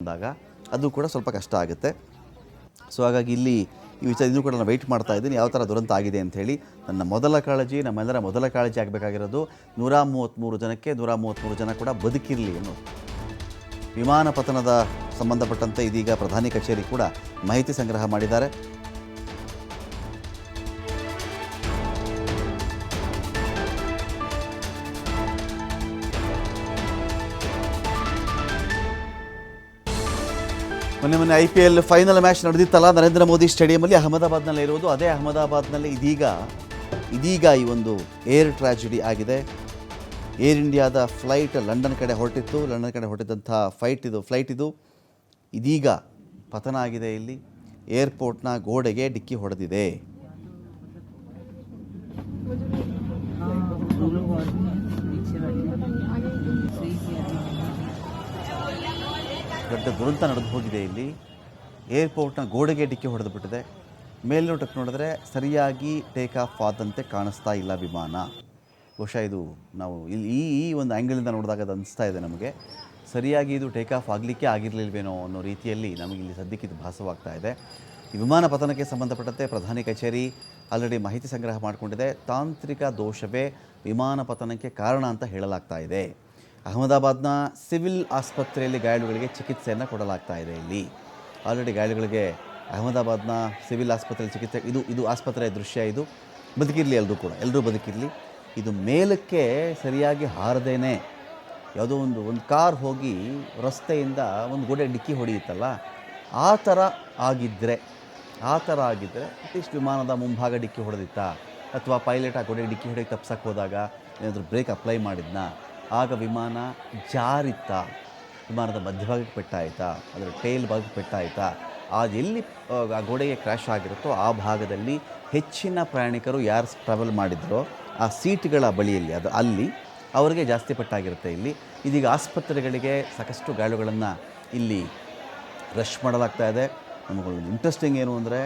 ಬಂದಾಗ ಅದು ಕೂಡ ಸ್ವಲ್ಪ ಕಷ್ಟ ಆಗುತ್ತೆ. ಸೊ ಹಾಗಾಗಿ ಇಲ್ಲಿ ಈ ವಿಚಾರ ಇನ್ನೂ ಕೂಡ ನಾನು ವೆಯ್ಟ್ ಮಾಡ್ತಾ ಇದ್ದೀನಿ. ಯಾವ ಥರ ದುರಂತ ಆಗಿದೆ ಅಂತ ಹೇಳಿ ನನ್ನ ಮೊದಲ ಕಾಳಜಿ, ನಮ್ಮೆಲ್ಲರ ಮೊದಲ ಕಾಳಜಿ ಆಗಬೇಕಾಗಿರೋದು ನೂರ ಮೂವತ್ತ್ಮೂರು ಜನಕ್ಕೆ ನೂರ ಮೂವತ್ತ್ಮೂರು ಜನ ಕೂಡ ಬದುಕಿರಲಿ ಅನ್ನೋದು. ವಿಮಾನ ಪತನದ ಸಂಬಂಧಪಟ್ಟಂತೆ ಇದೀಗ ಪ್ರಧಾನಿ ಕಚೇರಿ ಕೂಡ ಮಾಹಿತಿ ಸಂಗ್ರಹ ಮಾಡಿದ್ದಾರೆ. ಮೊನ್ನೆ ಮೊನ್ನೆ I P L final match ನಡೆದಿತ್ತಲ್ಲ, Narendra Modi ಸ್ಟೇಡಿಯಮಲ್ಲಿ ಅಹಮದಾಬಾದ್ನಲ್ಲಿ ಇರೋದು ಅದೇ ಅಹಮದಾಬಾದ್ನಲ್ಲಿ ಇದೀಗ ಇದೀಗ ಈ ಒಂದು ಏರ್ ಟ್ರಾಜಿಡಿ ಆಗಿದೆ. ಏರ್ ಇಂಡಿಯಾದ ಫ್ಲೈಟ್ ಲಂಡನ್ ಕಡೆ ಹೊರಟಿತ್ತು. ಲಂಡನ್ ಕಡೆ ಹೊರಟಿದ್ದಂಥ ಫ್ಲೈಟ್ ಇದು ಫ್ಲೈಟ್ ಇದು ಇದೀಗ ಪತನ ಆಗಿದೆ ಇಲ್ಲಿ. ಏರ್ಪೋರ್ಟ್ನ ಗೋಡೆಗೆ ಡಿಕ್ಕಿ ಹೊಡೆದಿದೆ. ದೊಡ್ಡ ದುರಂತ ನಡೆದು ಹೋಗಿದೆ ಇಲ್ಲಿ. ಏರ್ಪೋರ್ಟ್ನ ಗೋಡೆಗೆ ಡಿಕ್ಕಿ ಹೊಡೆದು ಬಿಟ್ಟಿದೆ. ಮೇಲ್ನೋಟಕ್ಕೆ ನೋಡಿದ್ರೆ ಸರಿಯಾಗಿ ಟೇಕ್ ಆಫ್ ಆದಂತೆ ಕಾಣಿಸ್ತಾ ಇಲ್ಲ ವಿಮಾನ. ಬಹುಶಃ ಇದು ನಾವು ಇಲ್ಲಿ ಈ ಈ ಒಂದು ಆ್ಯಂಗಲಿಂದ ನೋಡಿದಾಗ ಅದು ಅನಿಸ್ತಾ ಇದೆ ನಮಗೆ. ಸರಿಯಾಗಿ ಇದು ಟೇಕ್ ಆಫ್ ಆಗಲಿಕ್ಕೆ ಆಗಿರಲಿಲ್ವೇನೋ ಅನ್ನೋ ರೀತಿಯಲ್ಲಿ ನಮಗೆ ಇಲ್ಲಿ ಸದ್ಯಕ್ಕೆ ಇದು ಭಾಸವಾಗ್ತಾ ಇದೆ. ಈ ವಿಮಾನ ಪತನಕ್ಕೆ ಸಂಬಂಧಪಟ್ಟಂತೆ ಪ್ರಧಾನಿ ಕಚೇರಿ ಆಲ್ರೆಡಿ ಮಾಹಿತಿ ಸಂಗ್ರಹ ಮಾಡಿಕೊಂಡಿದೆ. ತಾಂತ್ರಿಕ ದೋಷವೇ ವಿಮಾನ ಪತನಕ್ಕೆ ಕಾರಣ ಅಂತ ಹೇಳಲಾಗ್ತಾ ಇದೆ. ಅಹಮದಾಬಾದ್ನ ಸಿವಿಲ್ ಆಸ್ಪತ್ರೆಯಲ್ಲಿ ಗಾಯಾಳುಗಳಿಗೆ ಚಿಕಿತ್ಸೆಯನ್ನು ಕೊಡಲಾಗ್ತಾ ಇದೆ ಇಲ್ಲಿ. ಆಲ್ರೆಡಿ ಗಾಯಾಳುಗಳಿಗೆ ಅಹಮದಾಬಾದ್ನ ಸಿವಿಲ್ ಆಸ್ಪತ್ರೆಯಲ್ಲಿ ಚಿಕಿತ್ಸೆ, ಇದು ಇದು ಆಸ್ಪತ್ರೆಯ ದೃಶ್ಯ ಇದು. ಬದುಕಿರಲಿ ಎಲ್ಲರೂ ಕೂಡ ಎಲ್ಲರೂ ಬದುಕಿರಲಿ. ಇದು ಮೇಲಕ್ಕೆ ಸರಿಯಾಗಿ ಹಾರದೇನೆ. ಯಾವುದೋ ಒಂದು ಒಂದು ಕಾರ್ ಹೋಗಿ ರಸ್ತೆಯಿಂದ ಒಂದು ಗೋಡೆ ಡಿಕ್ಕಿ ಹೊಡೆಯುತ್ತಲ್ಲ, ಆ ಥರ ಆಗಿದ್ದರೆ ಆ ಥರ ಆಗಿದ್ದರೆ ಅಟ್ಲೀಸ್ಟ್ ವಿಮಾನದ ಮುಂಭಾಗ ಡಿಕ್ಕಿ ಹೊಡೆದಿತ್ತಾ, ಅಥವಾ ಪೈಲಟ್ ಆ ಗೋಡೆ ಡಿಕ್ಕಿ ಹೊಡೆಗೆ ತಪ್ಸಕ್ಕೆ ಹೋದಾಗ ಏನಾದರೂ ಬ್ರೇಕ್ ಅಪ್ಲೈ ಮಾಡಿದ್ನಾ? ಆಗ ವಿಮಾನ ಜಾರಿತ್ತ ವಿಮಾನದ ಮಧ್ಯಭಾಗಕ್ಕೆ ಪೆಟ್ಟಾಯಿತಾ ಅದರ ಟೇಲ್ ಭಾಗಕ್ಕೆ ಪೆಟ್ಟಾಯಿತಾ ಅದು ಎಲ್ಲಿ ಆ, ಗೋಡೆಗೆ ಕ್ರ್ಯಾಶ್ ಆಗಿರುತ್ತೋ ಆ ಭಾಗದಲ್ಲಿ ಹೆಚ್ಚಿನ ಪ್ರಯಾಣಿಕರು ಯಾರು ಟ್ರಾವೆಲ್ ಮಾಡಿದ್ರೋ ಆ ಸೀಟ್ಗಳ ಬಳಿಯಲ್ಲಿ ಅದು ಅಲ್ಲಿ ಅವರಿಗೆ ಜಾಸ್ತಿ ಪೆಟ್ಟಾಗಿರುತ್ತೆ ಇಲ್ಲಿ. ಇದೀಗ ಆಸ್ಪತ್ರೆಗಳಿಗೆ ಸಾಕಷ್ಟು ಗಾಳುಗಳನ್ನು ಇಲ್ಲಿ ರಶ್ ಮಾಡಲಾಗ್ತಾ ಇದೆ. ನಮಗೊಂದು ಇಂಟ್ರೆಸ್ಟಿಂಗ್ ಏನು ಅಂದರೆ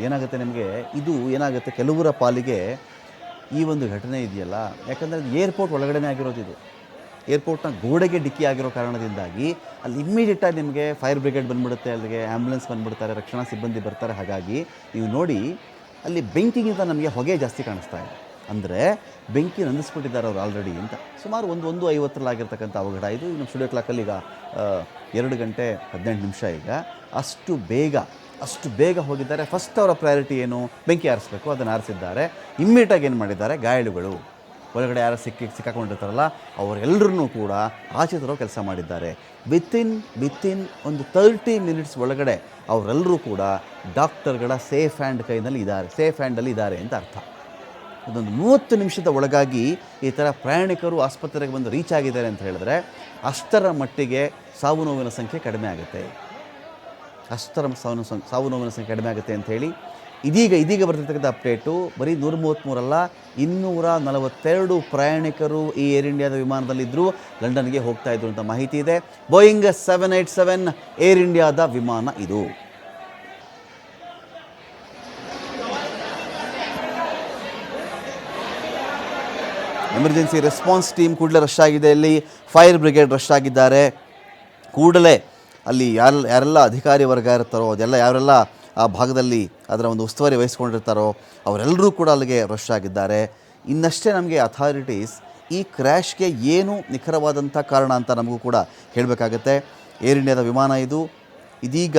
ಏನಾಗುತ್ತೆ ನಿಮಗೆ ಇದು ಏನಾಗುತ್ತೆ ಕೆಲವರ ಪಾಲಿಗೆ ಈ ಒಂದು ಘಟನೆ ಇದೆಯಲ್ಲ? ಯಾಕಂದರೆ ಏರ್ಪೋರ್ಟ್ ಒಳಗಡೆನೇ ಆಗಿರೋದು ಇದು. ಏರ್ಪೋರ್ಟ್ನ ಗೋಡೆಗೆ ಡಿಕ್ಕಿ ಆಗಿರೋ ಕಾರಣದಿಂದಾಗಿ ಅಲ್ಲಿ ಇಮ್ಮಿಡಿಯೇಟಾಗಿ ನಿಮಗೆ ಫೈರ್ ಬ್ರಿಗೇಡ್ ಬಂದುಬಿಡುತ್ತೆ, ಅಲ್ಲಿಗೆ ಆ್ಯಂಬುಲೆನ್ಸ್ ಬಂದ್ಬಿಡ್ತಾರೆ, ರಕ್ಷಣಾ ಸಿಬ್ಬಂದಿ ಬರ್ತಾರೆ. ಹಾಗಾಗಿ ನೀವು ನೋಡಿ, ಅಲ್ಲಿ ಬೆಂಕಿಗಿಂತ ನಮಗೆ ಹೊಗೆ ಜಾಸ್ತಿ ಕಾಣಿಸ್ತಾ ಇದೆ. ಅಂದರೆ ಬೆಂಕಿ ನಂದಿಸ್ಬಿಟ್ಟಿದ್ದಾರೆ ಅವರು ಆಲ್ರೆಡಿ ಅಂತ. ಸುಮಾರು ಒಂದು ಒಂದು ಐವತ್ತರಲ್ಲಾಗಿರ್ತಕ್ಕಂಥ ಅವಘಡ ಇದು. ಇನ್ನು ಸ್ಟುಡಿಯೋ ಕ್ಲಾಕಲ್ಲಿ ಈಗ ಎರಡು ಗಂಟೆ ಹದಿನೆಂಟು ನಿಮಿಷ ಈಗ. ಅಷ್ಟು ಬೇಗ ಅಷ್ಟು ಬೇಗ ಹೋಗಿದ್ದಾರೆ. ಫಸ್ಟ್ ಅವರ ಪ್ರಯಾರಿಟಿ ಏನು? ಬೆಂಕಿ ಆರಿಸಬೇಕು ಅದನ್ನು ಆರಿಸಿದ್ದಾರೆ ಇಮ್ಮಿಡಿಯೇಟಾಗಿ ಏನು ಮಾಡಿದ್ದಾರೆ? ಗಾಯಾಳುಗಳು. ಒಳಗಡೆ ಯಾರು ಸಿಕ್ಕಿ ಸಿಕ್ಕಾಕೊಂಡಿರ್ತಾರಲ್ಲ ಅವರೆಲ್ಲರೂ ಕೂಡ ಆಚೆ ತರೋ ಕೆಲಸ ಮಾಡಿದ್ದಾರೆ. ವಿತಿನ್ ವಿತಿನ್ ಒಂದು ತರ್ಟಿ ಮಿನಿಟ್ಸ್ ಒಳಗಡೆ ಅವರೆಲ್ಲರೂ ಕೂಡ ಡಾಕ್ಟರ್ಗಳ ಸೇಫ್ ಹ್ಯಾಂಡ್ ಕೈನಲ್ಲಿ ಇದ್ದಾರೆ. ಸೇಫ್ ಹ್ಯಾಂಡಲ್ಲಿ ಇದ್ದಾರೆ ಅಂತ ಅರ್ಥ. ಅದೊಂದು ಮೂವತ್ತು ನಿಮಿಷದ ಒಳಗಾಗಿ ಈ ಥರ ಪ್ರಯಾಣಿಕರು ಆಸ್ಪತ್ರೆಗೆ ಬಂದು ರೀಚ್ ಆಗಿದ್ದಾರೆ ಅಂತ ಹೇಳಿದ್ರೆ ಅಷ್ಟರ ಮಟ್ಟಿಗೆ ಸಾವು ನೋವಿನ ಸಂಖ್ಯೆ ಕಡಿಮೆ ಆಗುತ್ತೆ. ಅಷ್ಟರ ಸಾವು ನೋವು ಸಂ- ಸಾವು ನೋವಿನ ಸಂಖ್ಯೆ ಕಡಿಮೆ ಆಗುತ್ತೆ ಅಂಥೇಳಿ ಇದೀಗ ಇದೀಗ ಬರ್ತಿರ್ತಕ್ಕಂಥ ಅಪ್ಡೇಟು, ಬರೀ ನೂರ ಮೂವತ್ತ್ಮೂರಲ್ಲ ಇನ್ನೂರ ನಲವತ್ತೆರಡು ಪ್ರಯಾಣಿಕರು ಈ ಏರ್ ಇಂಡಿಯಾದ ವಿಮಾನದಲ್ಲಿದ್ದರೂ ಲಂಡನ್ಗೆ ಹೋಗ್ತಾ ಇದ್ರು ಅಂತ ಮಾಹಿತಿ ಇದೆ. Boeing seven eight seven air ಇಂಡಿಯಾದ ವಿಮಾನ ಇದು. ಎಮರ್ಜೆನ್ಸಿ ರೆಸ್ಪಾನ್ಸ್ ಟೀಮ್ ಕೂಡಲೇ ರಶ್ ಆಗಿದೆ ಇಲ್ಲಿ. ಫೈರ್ ಬ್ರಿಗೇಡ್ ರಶ್ ಆಗಿದ್ದಾರೆ. ಕೂಡಲೇ ಅಲ್ಲಿ ಯಾರು, ಯಾರೆಲ್ಲ ಅಧಿಕಾರಿ ವರ್ಗ ಇರ್ತಾರೋ, ಅದೆಲ್ಲ ಯಾರೆಲ್ಲ ಆ ಭಾಗದಲ್ಲಿ ಅದರ ಒಂದು ಉಸ್ತುವಾರಿ ವಹಿಸ್ಕೊಂಡಿರ್ತಾರೋ, ಅವರೆಲ್ಲರೂ ಕೂಡ ಅಲ್ಲಿಗೆ ರಶ್ ಆಗಿದ್ದಾರೆ. ಇನ್ನಷ್ಟೇ ನಮಗೆ ಅಥಾರಿಟೀಸ್ ಈ ಕ್ರ್ಯಾಶ್ಗೆ ಏನು ನಿಖರವಾದಂಥ ಕಾರಣ ಅಂತ ನಮಗೂ ಕೂಡ ಹೇಳಬೇಕಾಗತ್ತೆ. ಏರ್ ಇಂಡಿಯಾದ ವಿಮಾನ ಇದು. ಇದೀಗ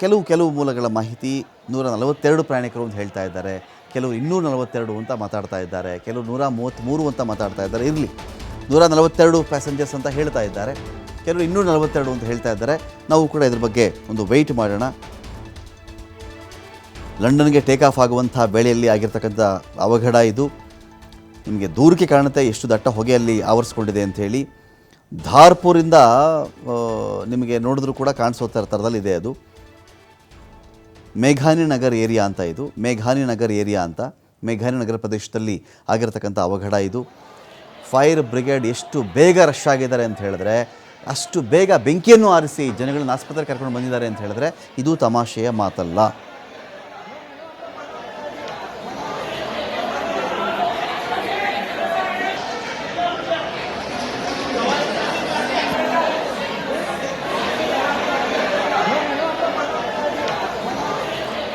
ಕೆಲವು ಕೆಲವು ಮೂಲಗಳ ಮಾಹಿತಿ, ನೂರ ನಲವತ್ತೆರಡು ಪ್ರಯಾಣಿಕರು ಅಂತ ಹೇಳ್ತಾ ಇದ್ದಾರೆ. ಕೆಲವರು ಇನ್ನೂರ ನಲವತ್ತೆರಡು ಅಂತ ಮಾತಾಡ್ತಾ ಇದ್ದಾರೆ. ಕೆಲವು ನೂರ ಮೂವತ್ತ್ಮೂರು ಅಂತ ಮಾತಾಡ್ತಾ ಇದ್ದಾರೆ. ಇರಲಿ, ನೂರ ನಲವತ್ತೆರಡು ಪ್ಯಾಸೆಂಜರ್ಸ್ ಅಂತ ಹೇಳ್ತಾ ಇದ್ದಾರೆ. ಕೆಲವರು ಇನ್ನೂರ ನಲವತ್ತೆರಡು ಅಂತ ಹೇಳ್ತಾ ಇದ್ದಾರೆ. ನಾವು ಕೂಡ ಇದ್ರ ಬಗ್ಗೆ ಒಂದು ವೆಯ್ಟ್ ಮಾಡೋಣ. ಲಂಡನ್ಗೆ ಟೇಕ್ ಆಫ್ ಆಗುವಂಥ ಬೆಳೆಯಲ್ಲಿ ಆಗಿರ್ತಕ್ಕಂಥ ಅವಘಡ ಇದು. ನಿಮಗೆ ದೂರಕ್ಕೆ ಕಾಣುತ್ತೆ, ಎಷ್ಟು ದಟ್ಟ ಹೊಗೆಯಲ್ಲಿ ಆವರಿಸ್ಕೊಂಡಿದೆ ಅಂಥೇಳಿ ಧಾರ್ಪುರಿಂದ ನಿಮಗೆ ನೋಡಿದ್ರೂ ಕೂಡ ಕಾಣಿಸೋ ಥರ ಥರದಲ್ಲಿದೆ ಅದು. ಮೇಘಾನಿ ನಗರ್ ಏರಿಯಾ ಅಂತ ಇದು. ಮೇಘಾನಿ ನಗರ್ ಏರಿಯಾ ಅಂತ. ಮೇಘಾನಿ ನಗರ ಪ್ರದೇಶದಲ್ಲಿ ಆಗಿರತಕ್ಕಂಥ ಅವಘಡ ಇದು. ಫೈರ್ ಬ್ರಿಗೇಡ್ ಎಷ್ಟು ಬೇಗ ರಶ್ ಆಗಿದ್ದಾರೆ ಅಂತ ಹೇಳಿದ್ರೆ ಅಷ್ಟು ಬೇಗ ಬೆಂಕಿಯನ್ನು ಆರಿಸಿ ಜನಗಳನ್ನ ಆಸ್ಪತ್ರೆಗೆ ಕರ್ಕೊಂಡು ಬಂದಿದ್ದಾರೆ ಅಂತ ಹೇಳಿದ್ರೆ ಇದು ತಮಾಷೆಯ ಮಾತಲ್ಲ.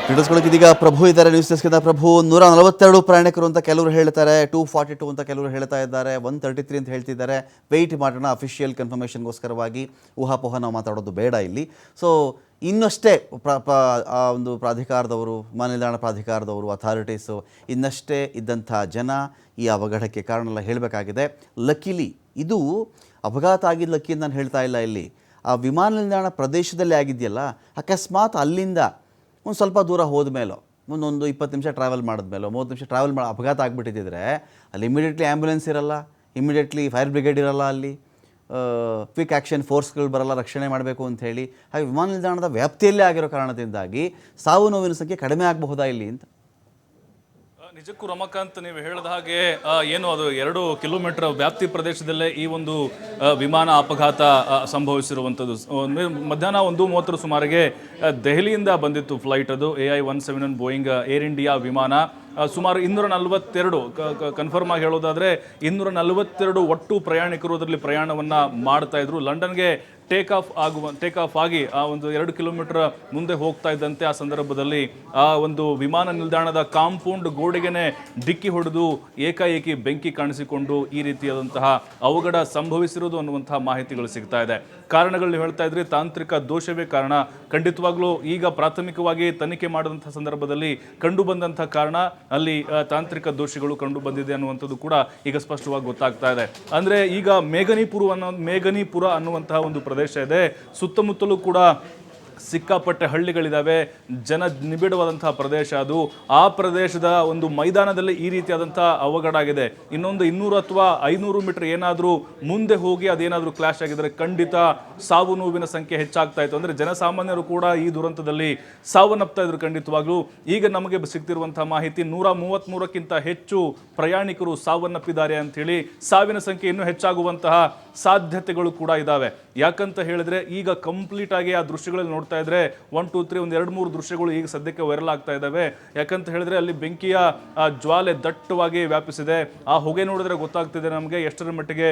ತಿಳಿಸ್ಕೊಳ್ಳೋಕೆ ಇದೀಗ ಪ್ರಭು ಇದ್ದಾರೆ. ನ್ಯೂಸ್ ಡೆಸ್ಕಿಂದ ಪ್ರಭು ನೂರ ನಲವತ್ತೆರಡು ಪ್ರಯಾಣಿಕರು ಅಂತ ಕೆಲವರು ಹೇಳ್ತಾರೆ. ಟೂ ಫಾರ್ಟಿ ಟು ಅಂತ ಕೆಲವರು ಹೇಳ್ತಾ ಇದ್ದಾರೆ. ಒನ್ ತರ್ಟಿ ತ್ರೀ ಅಂತ ಹೇಳ್ತಿದ್ದಾರೆ. ವೆಯ್ಟ್ ಮಾಡೋಣ ಅಫಿಷಿಯಲ್ ಕನ್ಫರ್ಮೇಷನ್ಗೋಸ್ಕರವಾಗಿ ಊಹಾಪೋಹ ನಾವು ಮಾತಾಡೋದು ಬೇಡ ಇಲ್ಲಿ. ಸೊ ಇನ್ನಷ್ಟೇ ಪ್ರ ಒಂದು ಪ್ರಾಧಿಕಾರದವರು ವಿಮಾನ ನಿಲ್ದಾಣ ಪ್ರಾಧಿಕಾರದವರು ಅಥಾರಿಟೀಸು ಇನ್ನಷ್ಟೇ ಇದ್ದಂಥ ಜನ ಈ ಅವಘಡಕ್ಕೆ ಕಾರಣ ಹೇಳಬೇಕಾಗಿದೆ. ಲಕ್ಕಿಲಿ ಇದು ಅಪಘಾತ ಆಗಿದ್ದ ಲಕ್ಕಿ ನಾನು ಹೇಳ್ತಾ ಇಲ್ಲ ಇಲ್ಲಿ. ಆ ವಿಮಾನ ನಿಲ್ದಾಣ ಪ್ರದೇಶದಲ್ಲಿ ಆಗಿದೆಯಲ್ಲ, ಅಕಸ್ಮಾತ್ ಅಲ್ಲಿಂದ ಒಂದು ಸ್ವಲ್ಪ ದೂರ ಹೋದ ಮೇಲೋ ಒಂದೊಂದು ಇಪ್ಪತ್ತು ನಿಮಿಷ ಟ್ರಾವೆಲ್ ಮಾಡಿದ್ಮೇಲೋ, ಮೂವತ್ತು ನಿಮಿಷ ಟ್ರಾವೆಲ್ ಮಾಡಿ ಅಪಘಾತ ಆಗಿಬಿಟ್ಟಿದ್ದರೆ ಅಲ್ಲಿ ಇಮಿಡಿಯೇಟ್ಲಿ ಆ್ಯಂಬುಲೆನ್ಸ್ ಇರಲ್ಲ ಇಮಿಡಿಯೇಟ್ಲಿ ಫೈರ್ ಬ್ರಿಗೇಡ್ ಇರಲ್ಲ ಅಲ್ಲಿ ಕ್ವಿಕ್ ಆ್ಯಕ್ಷನ್ ಫೋರ್ಸ್ಗಳು ಬರಲ್ಲ, ರಕ್ಷಣೆ ಮಾಡಬೇಕು ಅಂತ ಹೇಳಿ, ಹಾಗೆ ವಿಮಾನ ನಿಲ್ದಾಣದ ವ್ಯಾಪ್ತಿಯಲ್ಲೇ ಆಗಿರೋ ಕಾರಣದಿಂದಾಗಿ ಸಾವು ನೋವಿನ ಸಂಖ್ಯೆ ಕಡಿಮೆ ಆಗಬಹುದಾ ಇಲ್ಲಿ ಅಂತ ನಿಜಕ್ಕೂ ರಮಕಾಂತ್ ನೀವು ಹೇಳಿದ ಹಾಗೆ ಏನು ಅದು ಎರಡು ಕಿಲೋಮೀಟರ್ ವ್ಯಾಪ್ತಿ ಪ್ರದೇಶದಲ್ಲೇ ಈ ಒಂದು ವಿಮಾನ ಅಪಘಾತ ಸಂಭವಿಸಿರುವಂಥದ್ದು ಮಧ್ಯಾಹ್ನ ಒಂದು ಮೂವತ್ತರ ಸುಮಾರಿಗೆ ದೆಹಲಿಯಿಂದ ಬಂದಿತ್ತು ಫ್ಲೈಟ್ ಅದು. A I one seven one Boeing air India ವಿಮಾನ. ಸುಮಾರು ಇನ್ನೂರ ನಲವತ್ತೆರಡು ಕನ್ಫರ್ಮ್ ಆಗಿ ಹೇಳೋದಾದರೆ ಇನ್ನೂರ ನಲವತ್ತೆರಡು ಒಟ್ಟು ಪ್ರಯಾಣಿಕರು ಅದರಲ್ಲಿ ಪ್ರಯಾಣವನ್ನ ಮಾಡ್ತಾ ಇದ್ರು. ಲಂಡನ್ಗೆ ಟೇಕ್ ಆಫ್ ಆಗುವ ಟೇಕ್ ಆಫ್ ಆಗಿ ಆ ಒಂದು ಎರಡು ಕಿಲೋಮೀಟರ್ ಮುಂದೆ ಹೋಗ್ತಾ ಇದ್ದಂತೆ ಆ ಸಂದರ್ಭದಲ್ಲಿ ಆ ಒಂದು ವಿಮಾನ ನಿಲ್ದಾಣದ ಕಾಂಪೌಂಡ್ ಗೋಡೆಗೆನೆ ಡಿಕ್ಕಿ ಹೊಡೆದು ಏಕಾಏಕಿ ಬೆಂಕಿ ಕಾಣಿಸಿಕೊಂಡು ಈ ರೀತಿಯಾದಂತಹ ಅವಘಡ ಸಂಭವಿಸಿರೋದು ಅನ್ನುವಂತಹ ಮಾಹಿತಿಗಳು ಸಿಗ್ತಾ ಇದೆ. ಕಾರಣಗಳು ಹೇಳ್ತಾ ಇದ್ರೆ ತಾಂತ್ರಿಕ ದೋಷವೇ ಕಾರಣ. ಖಂಡಿತವಾಗ್ಲೂ ಈಗ ಪ್ರಾಥಮಿಕವಾಗಿ ತನಿಖೆ ಮಾಡಿದಂಥ ಸಂದರ್ಭದಲ್ಲಿ ಕಂಡು ಬಂದಂಥ ಕಾರಣ ಅಲ್ಲಿ ತಾಂತ್ರಿಕ ದೋಷಗಳು ಕಂಡು ಬಂದಿದೆ ಅನ್ನುವಂಥದ್ದು ಕೂಡ ಈಗ ಸ್ಪಷ್ಟವಾಗಿ ಗೊತ್ತಾಗ್ತಾ ಇದೆ. ಅಂದರೆ ಈಗ ಮೇಘನಿಪುರ ಅನ್ನೋ ಮೇಘನಿಪುರ ಅನ್ನುವಂತಹ ಒಂದು ಪ್ರದೇಶ ಇದೆ. ಸುತ್ತಮುತ್ತಲೂ ಕೂಡ ಸಿಕ್ಕಾಪಟ್ಟೆ ಹಳ್ಳಿಗಳಿದ್ದಾವೆ ಜನ ನಿಬಿಡವಾದಂತಹ ಪ್ರದೇಶ ಅದು. ಆ ಪ್ರದೇಶದ ಒಂದು ಮೈದಾನದಲ್ಲಿ ಈ ರೀತಿಯಾದಂತಹ ಅವಘಡ ಆಗಿದೆ. ಇನ್ನೊಂದು ಇನ್ನೂರು ಅಥವಾ ಐನೂರು ಮೀಟರ್ ಏನಾದರೂ ಮುಂದೆ ಹೋಗಿ ಅದೇನಾದರೂ ಕ್ಲಾಶ್ ಆಗಿದ್ರೆ ಖಂಡಿತ ಸಾವು ನೋವಿನ ಸಂಖ್ಯೆ ಹೆಚ್ಚಾಗ್ತಾ ಇತ್ತು. ಅಂದ್ರೆ ಜನಸಾಮಾನ್ಯರು ಕೂಡ ಈ ದುರಂತದಲ್ಲಿ ಸಾವನ್ನಪ್ತಾ ಇದ್ರು ಖಂಡಿತವಾಗ್ಲೂ. ಈಗ ನಮಗೆ ಸಿಗ್ತಿರುವಂತಹ ಮಾಹಿತಿ ನೂರ ಮೂವತ್ತ್ಮೂರಕ್ಕಿಂತ ಹೆಚ್ಚು ಪ್ರಯಾಣಿಕರು ಸಾವನ್ನಪ್ಪಿದ್ದಾರೆ ಅಂತ ಹೇಳಿ ಸಾವಿನ ಸಂಖ್ಯೆ ಇನ್ನೂ ಹೆಚ್ಚಾಗುವಂತಹ ಸಾಧ್ಯತೆಗಳು ಕೂಡ ಇದಾವೆ. ಯಾಕಂತ ಹೇಳಿದ್ರೆ ಈಗ ಕಂಪ್ಲೀಟ್ ಆಗಿ ಆ ದೃಶ್ಯಗಳಲ್ಲಿ ನೋಡ್ತಾ ಇದ್ರೆ ಒನ್ ಟೂ ತ್ರೀ ಒಂದು ಎರಡು, ಮೂರು ದೃಶ್ಯಗಳು ಈಗ ಸದ್ಯಕ್ಕೆ ವೈರಲ್ ಆಗ್ತಾ ಇದ್ದಾವೆ ಯಾಕಂತ ಹೇಳಿದ್ರೆ ಅಲ್ಲಿ ಬೆಂಕಿಯ ಜ್ವಾಲೆ ದಟ್ಟವಾಗಿ ವ್ಯಾಪಿಸಿದೆ. ಆ ಹೊಗೆ ನೋಡಿದ್ರೆ ಗೊತ್ತಾಗ್ತಿದೆ ನಮಗೆ ಎಷ್ಟರ ಮಟ್ಟಿಗೆ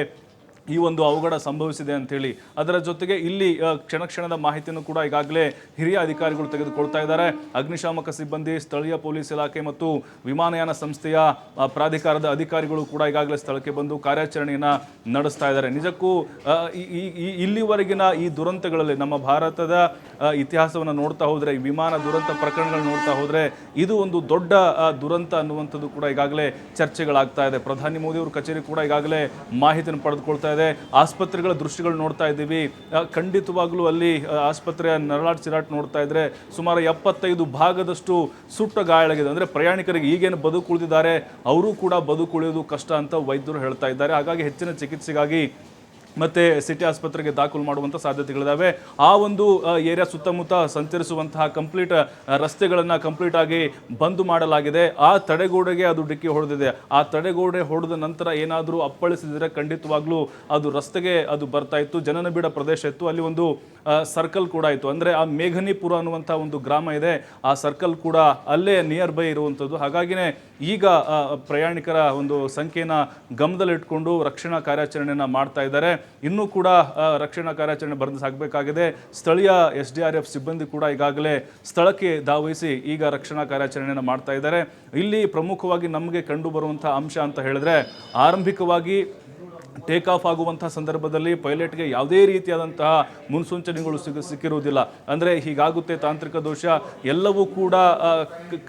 ಈ ಒಂದು ಅವಘಡ ಸಂಭವಿಸಿದೆ ಅಂತೇಳಿ. ಅದರ ಜೊತೆಗೆ ಇಲ್ಲಿ ಕ್ಷಣ ಕ್ಷಣದ ಮಾಹಿತಿಯನ್ನು ಕೂಡ ಈಗಾಗಲೇ ಹಿರಿಯ ಅಧಿಕಾರಿಗಳು ತೆಗೆದುಕೊಳ್ತಾ ಇದ್ದಾರೆ. ಅಗ್ನಿಶಾಮಕ ಸಿಬ್ಬಂದಿ, ಸ್ಥಳೀಯ ಪೊಲೀಸ್ ಇಲಾಖೆ ಮತ್ತು ವಿಮಾನಯಾನ ಸಂಸ್ಥೆಯ ಪ್ರಾಧಿಕಾರದ ಅಧಿಕಾರಿಗಳು ಕೂಡ ಈಗಾಗಲೇ ಸ್ಥಳಕ್ಕೆ ಬಂದು ಕಾರ್ಯಾಚರಣೆಯನ್ನು ನಡೆಸ್ತಾ ಇದ್ದಾರೆ. ನಿಜಕ್ಕೂ ಇಲ್ಲಿವರೆಗಿನ ಈ ದುರಂತಗಳಲ್ಲಿ ನಮ್ಮ ಭಾರತದ ಇತಿಹಾಸವನ್ನು ನೋಡ್ತಾ ಹೋದರೆ, ಈ ವಿಮಾನ ದುರಂತ ಪ್ರಕರಣಗಳನ್ನು ನೋಡ್ತಾ ಹೋದರೆ, ಇದು ಒಂದು ದೊಡ್ಡ ದುರಂತ ಅನ್ನುವಂಥದ್ದು ಕೂಡ ಈಗಾಗಲೇ ಚರ್ಚೆಗಳಾಗ್ತಾ ಇದೆ. ಪ್ರಧಾನಿ ಮೋದಿ ಅವರ ಕಚೇರಿ ಕೂಡ ಈಗಾಗಲೇ ಮಾಹಿತಿಯನ್ನು ಪಡೆದುಕೊಳ್ತಾ ಇದೆ ಆಸ್ಪತ್ರೆಗಳ ದೃಶ್ಯಗಳು ನೋಡ್ತಾ ಇದ್ದೀವಿ. ಖಂಡಿತವಾಗಲೂ ಅಲ್ಲಿ ಆಸ್ಪತ್ರೆಯ ನರಳಾಟ್ ಚಿರಾಟ್ ನೋಡ್ತಾ ಇದ್ರೆ ಸುಮಾರು ಎಪ್ಪತ್ತೈದು ಭಾಗದಷ್ಟು ಸುಟ್ಟ ಗಾಯಗಳಾಗಿದೆ ಅಂದ್ರೆ ಪ್ರಯಾಣಿಕರಿಗೆ ಈಗೇನು ಬದುಕುಳಿದಿದ್ದಾರೆ ಅವರು ಕೂಡ ಬದುಕುಳಿಯೋದು ಕಷ್ಟ ಅಂತ ವೈದ್ಯರು ಹೇಳ್ತಾ ಇದ್ದಾರೆ. ಹಾಗಾಗಿ ಹೆಚ್ಚಿನ ಚಿಕಿತ್ಸೆಗಾಗಿ ಮತ್ತೆ ಸಿಟಿ ಆಸ್ಪತ್ರೆಗೆ ದಾಖಲು ಮಾಡುವಂಥ ಸಾಧ್ಯತೆಗಳಿದ್ದಾವೆ ಆ ಒಂದು ಏರಿಯಾ ಸುತ್ತಮುತ್ತ ಸಂಚರಿಸುವಂತಹ ಕಂಪ್ಲೀಟ್ ರಸ್ತೆಗಳನ್ನು ಕಂಪ್ಲೀಟ್ ಆಗಿ ಬಂದ್ ಮಾಡಲಾಗಿದೆ. ಆ ತಡೆಗೋಡೆಗೆ ಅದು ಡಿಕ್ಕಿ ಹೊಡೆದಿದೆ. ಆ ತಡೆಗೋಡೆ ಹೊಡೆದ ನಂತರ ಏನಾದರೂ ಅಪ್ಪಳಿಸಿದ್ರೆ ಖಂಡಿತವಾಗ್ಲೂ ಅದು ರಸ್ತೆಗೆ ಅದು ಬರ್ತಾ ಇತ್ತು. ಜನನಬಿಡ ಪ್ರದೇಶ ಇತ್ತು. ಅಲ್ಲಿ ಒಂದು ಸರ್ಕಲ್ ಕೂಡ ಇತ್ತು. ಅಂದ್ರೆ ಆ ಮೇಘನಿಪುರ ಅನ್ನುವಂಥ ಒಂದು ಗ್ರಾಮ ಇದೆ. ಆ ಸರ್ಕಲ್ ಕೂಡ ಅಲ್ಲೇ ನಿಯರ್ ಬೈ ಇರುವಂಥದ್ದು. ಹಾಗಾಗಿನೇ ಈಗ ಪ್ರಯಾಣಿಕರ ಒಂದು ಸಂಖ್ಯೆನ ಗಮನದಲ್ಲಿಟ್ಕೊಂಡು ರಕ್ಷಣಾ ಕಾರ್ಯಾಚರಣೆಯನ್ನು ಮಾಡ್ತಾ ಇದ್ದಾರೆ. ಇನ್ನೂ ಕೂಡ ರಕ್ಷಣಾ ಕಾರ್ಯಾಚರಣೆ ಬರೆದು ಸಾಗಬೇಕಾಗಿದೆ ಸ್ಥಳೀಯ ಎಸ್ ಡಿ ಆರ್ ಎಫ್ ಸಿಬ್ಬಂದಿ ಕೂಡ ಈಗಾಗಲೇ ಸ್ಥಳಕ್ಕೆ ಧಾವಹಿಸಿ ಈಗ ರಕ್ಷಣಾ ಕಾರ್ಯಾಚರಣೆಯನ್ನು ಮಾಡ್ತಾ ಇದ್ದಾರೆ. ಇಲ್ಲಿ ಪ್ರಮುಖವಾಗಿ ನಮಗೆ ಕಂಡು ಬರುವಂತಹ ಅಂಶ ಅಂತ ಹೇಳಿದ್ರೆ, ಆರಂಭಿಕವಾಗಿ ಟೇಕ್ ಆಫ್ ಆಗುವಂತಹ ಸಂದರ್ಭದಲ್ಲಿ ಪೈಲಟ್ಗೆ ಯಾವುದೇ ರೀತಿಯಾದಂತಹ ಮುನ್ಸೂಚನೆಗಳು ಸಿಗ ಸಿಕ್ಕಿರುವುದಿಲ್ಲ. ಅಂದರೆ ಹೀಗಾಗುತ್ತೆ ತಾಂತ್ರಿಕ ದೋಷ. ಎಲ್ಲವೂ ಕೂಡ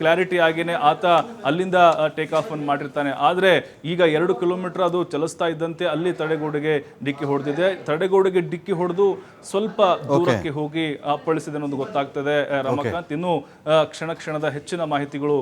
ಕ್ಲಾರಿಟಿ ಆಗಿನೆ ಆತ ಅಲ್ಲಿಂದ ಟೇಕ್ ಆಫ್ ಅನ್ನು ಮಾಡಿರ್ತಾನೆ. ಆದರೆ ಈಗ ಎರಡು ಕಿಲೋಮೀಟರ್ ಅದು ಚಲಿಸ್ತಾ ಇದ್ದಂತೆ ಅಲ್ಲಿ ತಡೆಗೋಡೆಗೆ ಡಿಕ್ಕಿ ಹೊಡೆದಿದೆ. ತಡೆಗೋಡೆಗೆ ಡಿಕ್ಕಿ ಹೊಡೆದು ಸ್ವಲ್ಪ ದೂರಕ್ಕೆ ಹೋಗಿ ಅಪ್ಪಳಿಸಿದೆ ಅನ್ನೋದು ಗೊತ್ತಾಗ್ತದೆ. ರಮಕಾಂತ್. ಇನ್ನು ಕ್ಷಣ ಕ್ಷಣದ ಹೆಚ್ಚಿನ ಮಾಹಿತಿಗಳು